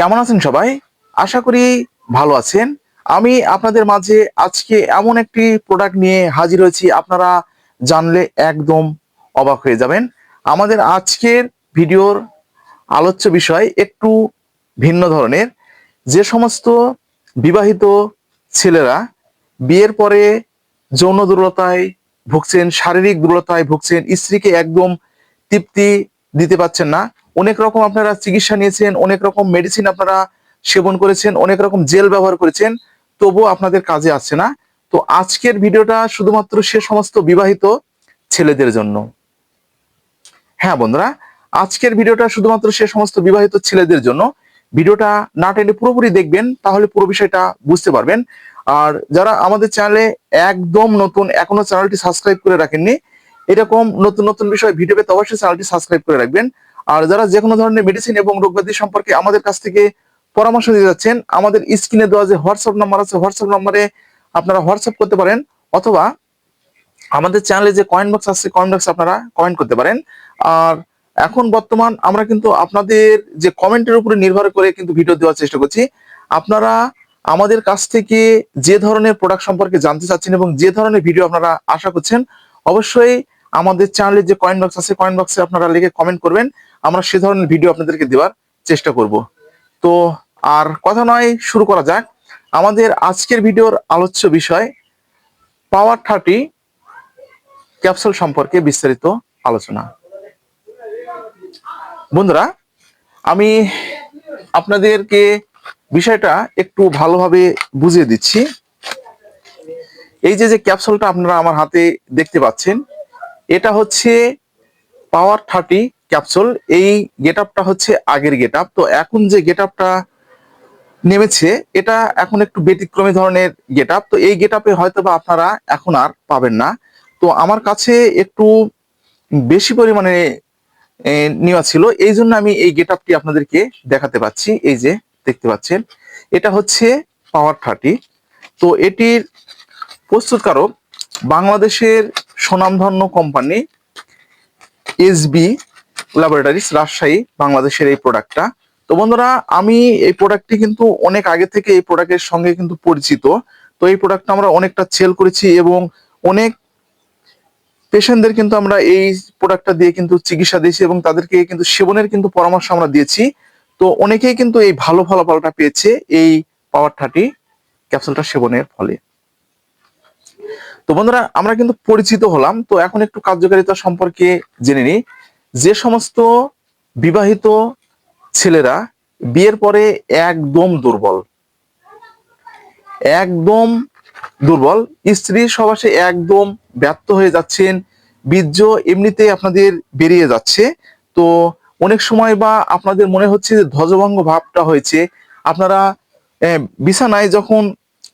কেমন আছেন সবাই? আশা করি ভালো আছেন। আমি আপনাদের মাঝে আজকে এমন একটি প্রোডাক্ট নিয়ে হাজির হয়েছি। আপনারা জানলে একদম অবাক হয়ে যাবেন। আমাদের আজকের ভিডিওর আলোচ্য বিষয় একটু ভিন্ন ধরনের। যে সমস্ত বিবাহিত ছেলেরা বিয়ের পরে যৌন দুর্বলতায় ভুগছেন, শারীরিক দুর্বলতায় ভুগছেন, স্ত্রীকে একদম তৃপ্তি দিতে পারছেন না অনেক রকম আপনারা চিকিৎসা নিয়েছেন, অনেক রকম মেডিসিন আপনারা সেবন করেছেন, অনেক রকম জেল ব্যবহার করেছেন, তবুও আপনাদের কাজে আসছে না। তো আজকের ভিডিওটা শুধুমাত্র সে সমস্ত বিবাহিত ছেলেদের জন্য। হ্যাঁ বন্ধুরা, আজকের ভিডিওটা শুধুমাত্র সে সমস্ত বিবাহিত ছেলেদের জন্য। ভিডিওটা না টেনে পুরোপুরি দেখবেন, তাহলে পুরো বিষয়টা বুঝতে পারবেন। আর যারা আমাদের চ্যানেলে একদম নতুন, এখনও চ্যানেলটি সাবস্ক্রাইব করে রাখেননি, এরকম নতুন নতুন বিষয় ভিডিও পেতে অবশ্যই চ্যানেলটি সাবস্ক্রাইব করে রাখবেন। আর যারা যে কোনো ধরনের মেডিসিন এবং রোগব্যাধি সম্পর্কে আমাদের কাছ থেকে পরামর্শ দিতে যাচ্ছেন, আমাদের স্ক্রিনে দেওয়া যে হোয়াটসঅ্যাপ নাম্বার আছে হোয়াটসঅ্যাপ নাম্বারে আপনারা হোয়াটসঅ্যাপ করতে পারেন অথবা আমাদের চ্যানেলে যে কয়েন বক্স আছে কয়েন বক্স আপনারা কমেন্ট করতে পারেন। আর এখন বর্তমান আমরা কিন্তু আপনাদের যে কমেন্টের উপরে নির্ভর করে কিন্তু ভিডিও দেওয়ার চেষ্টা করছি। আপনারা আমাদের কাছ থেকে যে ধরনের প্রোডাক্ট সম্পর্কে জানতে চাচ্ছেন এবং যে ধরনের ভিডিও আপনারা আশা করছেন, অবশ্যই আমাদের চ্যানেলের যে কয়েন বক্স আছে কয়েন বক্সে আপনারা লিখে কমেন্ট করবেন। আমরা সে ধরনের ভিডিও আপনাদেরকে দেওয়ার চেষ্টা করব। তো আর কথা নয়, শুরু করা যাক। আমাদের আজকের ভিডিওর আলোচ্য বিষয় পাওয়ার থার্টি ক্যাপসুল সম্পর্কে বিস্তারিত আলোচনা। বন্ধুরা, আমি আপনাদেরকে বিষয়টা একটু ভালোভাবে বুঝিয়ে দিচ্ছি। এই যে যে ক্যাপসুলটা আপনারা আমার হাতে দেখতে পাচ্ছেন এটা হচ্ছে পাওয়ার থার্টি ক্যাপসুল এই গেট আপটা হচ্ছে আগের গেট আপ তো এখন যে গেট আপটা নেমেছে, এটা এখন একটু ব্যতিক্রমী ধরনের গেট আপ তো এই গেট আপে হয়তো বা আপনারা এখন আর পাবেন না। তো আমার কাছে একটু বেশি পরিমাণে নেওয়া ছিল। এই জন্য আমি এই গেট আপটি আপনাদেরকে দেখাতে পাচ্ছি। এই যে, দেখতে পাচ্ছেন। এটা হচ্ছে পাওয়ার থার্টি তো এটির প্রস্তুতকারক বাংলাদেশের সুনামধন্য কোম্পানি এসবি ল্যাবরেটরিজ রাজশাহী বাংলাদেশের এই প্রোডাক্টটা। তো বন্ধুরা, আমি এই প্রোডাক্টটি কিন্তু অনেক আগে থেকে এই প্রোডাক্টের সঙ্গে কিন্তু পরিচিত। তো এই প্রোডাক্টটা আমরা অনেকটা সেল করেছি এবং অনেক পেশেন্টদের কিন্তু আমরা এই প্রোডাক্টটা দিয়ে কিন্তু চিকিৎসা দিয়েছি এবং তাদেরকে কিন্তু সেবনের কিন্তু পরামর্শ আমরা দিয়েছি। তো অনেকেই কিন্তু এই ভালো ফলাফলটা পেয়েছে এই পাওয়ার থার্টি ক্যাপসুলটা সেবনের ফলে। তো বন্ধুরা, আমরা কিন্তু পরিচিত হলাম, তো এখন একটু কার্যকারিতা সম্পর্কে জেনে নিই। যে সমস্ত বিবাহিত ছেলেরা বিয়ের পরে একদম দুর্বল একদম দুর্বল, স্ত্রী সবাসে একদম ব্যর্থ হয়ে যাচ্ছেন, বীর্য এমনিতে আপনাদের বেরিয়ে যাচ্ছে। তো অনেক সময় বা আপনাদের মনে হচ্ছে যে ধ্বজভঙ্গ ভাবটা হয়েছে, আপনারা বিছানায় যখন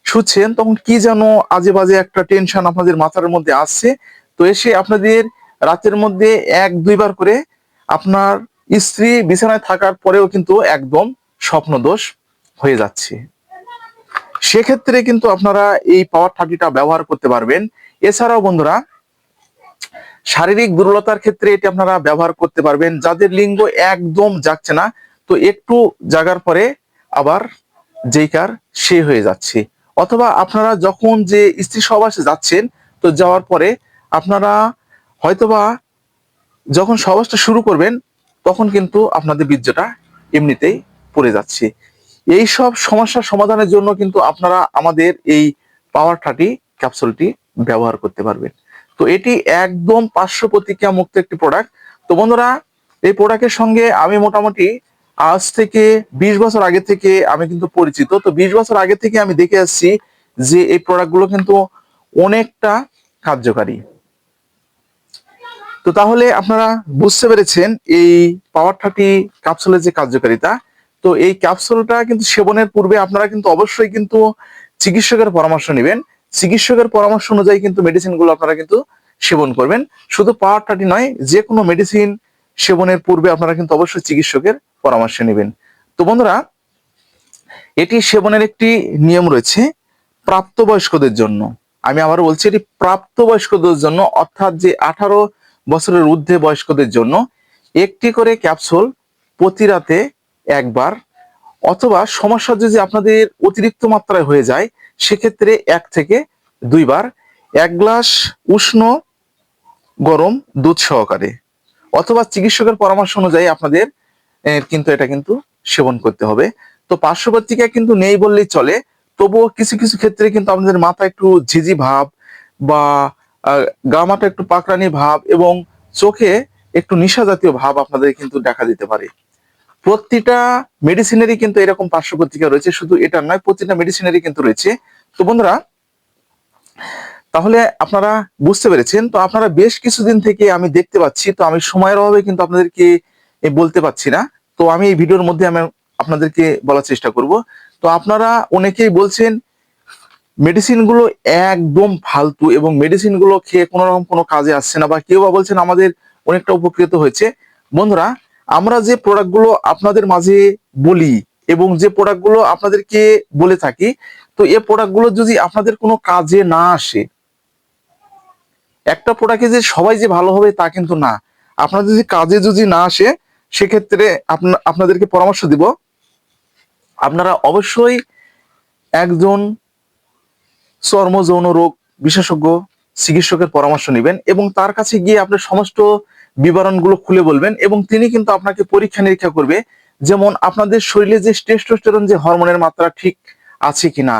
শুচ্ছেন, তখন কি যেন আজে বাজে একটা টেনশন আপনাদের মাথার মধ্যে আসছে। তো এসে আপনাদের রাতের মধ্যে এক, দুইবার করে আপনার স্ত্রী বিছানায় থাকার পরেও কিন্তু একদম স্বপ্নদোষ হয়ে যাচ্ছে। সেক্ষেত্রে কিন্তু আপনারা এই পাওয়ার থার্টিটা ব্যবহার করতে পারবেন। এছাড়াও বন্ধুরা, শারীরিক দুর্বলতার ক্ষেত্রে এটি আপনারা ব্যবহার করতে পারবেন। যাদের লিঙ্গ একদম যাচ্ছে না, তো একটু জাগার পরে আবার যেই কার সে হয়ে যাচ্ছে। অথবা আপনারা যখন যে স্ত্রী সহবাসে যাচ্ছেন, তো যাওয়ার পরে আপনারা হয়তোবা যখন সহবাসটা শুরু করবেন, তখন কিন্তু আপনাদের বীর্যটা এমনিতেই পড়ে যাচ্ছে। এই সব সমস্যার সমাধানের জন্য কিন্তু আপনারা আমাদের এই পাওয়ার থার্টি ক্যাপসুলটি ব্যবহার করতে পারবেন। তো এটি একদম পার্শ্ব প্রতিক্রিয়া মুক্ত একটি প্রোডাক্ট তো বন্ধুরা, এই প্রোডাক্টের সঙ্গে আমি মোটামুটি আজ থেকে বিশ বছর আগে থেকে আমি কিন্তু পরিচিত। তো বিশ বছর আগে থেকে আমি দেখে আসছি যে এই প্রোডাক্টগুলো কিন্তু অনেকটা কার্যকারী। তো তাহলে আপনারা বুঝতে পেরেছেন এই পাওয়ার থার্টি ক্যাপসুলের যে কার্যকারিতা। তো এই ক্যাপসুলটা কিন্তু সেবনের পূর্বে আপনারা কিন্তু অবশ্যই কিন্তু চিকিৎসকের পরামর্শ নেবেন। চিকিৎসকের পরামর্শ অনুযায়ী কিন্তু মেডিসিনগুলো আপনারা কিন্তু সেবন করবেন। শুধু পাওয়ার থার্টি নয় যে কোনো মেডিসিন সেবনের পূর্বে আপনারা কিন্তু অবশ্যই চিকিৎসকের পরামর্শ নেবেন। তো বন্ধুরা, এটি সেবনের একটি নিয়ম রয়েছে প্রাপ্তবয়স্কদের জন্য। আমি আবার বলছি, এটি প্রাপ্তবয়স্কদের জন্য, অর্থাৎ যে আঠারো বছরের ঊর্ধ্বে বয়স্কদের জন্য একটি করে ক্যাপসুল প্রতি রাতে একবার, অথবা সমস্যা যদি আপনাদের অতিরিক্ত মাত্রায় হয়ে যায়, সেক্ষেত্রে এক থেকে দুইবার এক গ্লাস উষ্ণ গরম দুধ সহকারে। অথবা চিকিৎসকের পরামর্শ অনুযায়ী আপনাদের কিন্তু এটা কিন্তু সেবন করতে হবে। তো পার্শ্ব প্রতিক্রিয়া কিন্তু নেই বললেই চলে, তবুও কিছু কিছু ক্ষেত্রে কিন্তু আপনাদের মাথা একটু ঝিঝি ভাব বা গা মাথা একটু পাকড়ানি ভাব এবং চোখে একটু নিশা জাতীয় ভাব আপনাদের কিন্তু দেখা দিতে পারে। প্রতিটা মেডিসিনেরই কিন্তু এরকম পার্শ্ব রয়েছে, শুধু এটা নয়, প্রতিটা মেডিসিনেরই কিন্তু রয়েছে। তো বন্ধুরা তাহলে আপনারা বুঝতে পেরেছেন। তো আপনারা বেশ কিছুদিন থেকে আমি দেখতে পাচ্ছি, তো আমি সময়ের অভাবে কিন্তু আপনাদেরকে বলতে পারছি না। তো আমি এই ভিডিওর মধ্যে আমি আপনাদেরকে বলার চেষ্টা করব। তো আপনারা অনেকেই বলছেন মেডিসিনগুলো একদম ফালতু এবং মেডিসিনগুলো খেয়ে কোনো রকম কোনো কাজে আসছে না বা কেউ বা বলছেন আমাদের অনেকটা উপকৃত হয়েছে। বন্ধুরা, আমরা যে প্রোডাক্টগুলো আপনাদের মাঝে বলি এবং যে প্রোডাক্টগুলো আপনাদেরকে বলে থাকি, তো এই প্রোডাক্টগুলো যদি আপনাদের কোনো কাজে না আসে একটা প্রোডাক্টে যে সবাই যে ভালো হবে তা কিন্তু না। আপনাদের যদি কাজে যদি না আসে, সেক্ষেত্রে আপনাদেরকে পরামর্শ দিব। আপনারা অবশ্যই একজন চর্ম যৌন রোগ বিশেষজ্ঞ চিকিৎসকের পরামর্শ নেবেন এবং তার কাছে গিয়ে আপনার সমস্ত বিবরণগুলো খুলে বলবেন এবং তিনি কিন্তু আপনাকে পরীক্ষা নিরীক্ষা করবে, যেমন আপনাদের শরীরে যে টেস্টোস্টেরন যে হরমোনের মাত্রা ঠিক আছে কিনা।